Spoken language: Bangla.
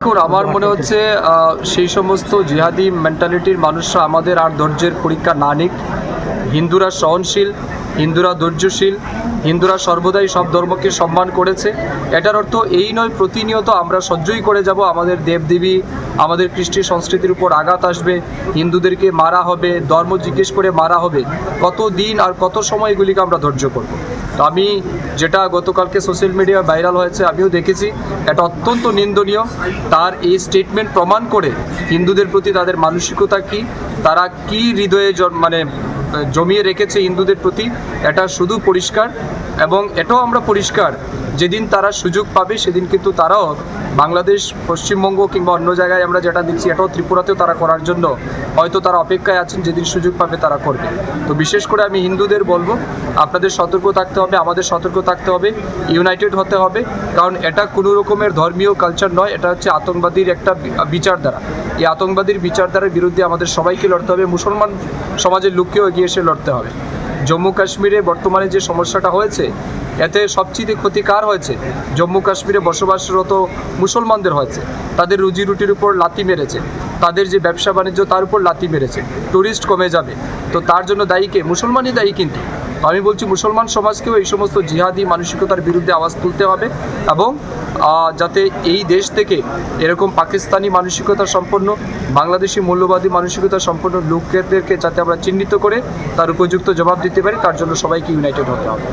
দেখুন, আমার মনে হচ্ছে সেই সমস্ত জিহাদি মেন্টালিটির মানুষরা আমাদের আর ধৈর্যের পরীক্ষা না নিক। হিন্দুরা সহনশীল হিন্দুরা ধৈর্যশীল, হিন্দুরা সর্বদাই সব ধর্মকে সম্মান করেছে। এটার অর্থ এই নয়, প্রতিনিয়ত আমরা সহ্যই করে যাব, আমাদের দেবদেবী, আমাদের কৃষ্টি সংস্কৃতির উপর আঘাত আসবে, হিন্দুদেরকে মারা হবে, ধর্ম জিজ্ঞেস করে মারা হবে। কত দিন আর কত সময় এগুলিকে আমরা ধৈর্য করব? তো আমি যেটা গতকালকে সোশ্যাল মিডিয়ায় ভাইরাল হয়েছে, আমিও দেখেছি, এটা অত্যন্ত নিন্দনীয়। তার এই স্টেটমেন্ট প্রমাণ করে হিন্দুদের প্রতি তাদের মানসিকতা কি, তারা কি হৃদয়ে মানে জমিয়ে রেখেছে হিন্দুদের প্রতি এটা শুধু পরিষ্কার এবং এটাও আমরা পরিষ্কার। যেদিন তারা সুযোগ পাবে, সেদিন কিন্তু তারাও বাংলাদেশ, পশ্চিমবঙ্গ কিংবা অন্য জায়গায় আমরা যেটা দেখছি, এটাও ত্রিপুরাতেও তারা করার জন্য হয়তো তারা অপেক্ষায় আছেন, যেদিন সুযোগ পাবে তারা করবে। তো বিশেষ করে আমি হিন্দুদের বলব, আপনাদের সতর্ক থাকতে হবে, আমাদের সতর্ক থাকতে হবে, ইউনাইটেড হতে হবে, কারণ এটা কোনো রকমের ধর্মীয় কালচার নয়, এটা হচ্ছে আতঙ্কবাদীর একটা বিচারধারা। এই আতঙ্কবাদীর বিচারধারার বিরুদ্ধে আমাদের সবাইকে লড়তে হবে, মুসলমান সমাজের লোককেও এগিয়ে এসে লড়তে হবে। জম্মু কাশ্মীরে বর্তমানে যে সমস্যাটা হয়েছে, এতে সবচেয়ে ক্ষতিকার হয়েছে? জম্মু কাশ্মীরে বসবাসরত মুসলমানদের হয়েছে। তাদের রুজি রুটির উপর লাথি মেরেছে। তাদের যে ব্যবসা বাণিজ্য, তার উপর লাথি মেরেছে। ট্যুরিস্ট কমে যাবে। তো তার জন্য দায়ী কে? মুসলমানই দায়ী কিন্তু। আমি বলছি, মুসলমান সমাজকেও এই সমস্ত জিহাদি মানসিকতার বিরুদ্ধে আওয়াজ তুলতে হবে এবং যাতে এই দেশ থেকে এরকম পাকিস্তানি মানসিকতা সম্পন্ন, বাংলাদেশি মূল্যবাদী মানসিকতা সম্পন্ন লোকদেরকে যাতে আমরা চিহ্নিত করে তার উপযুক্ত জবাব দিতে পারি, তার জন্য সবাইকে ইউনাইটেড হতে হবে।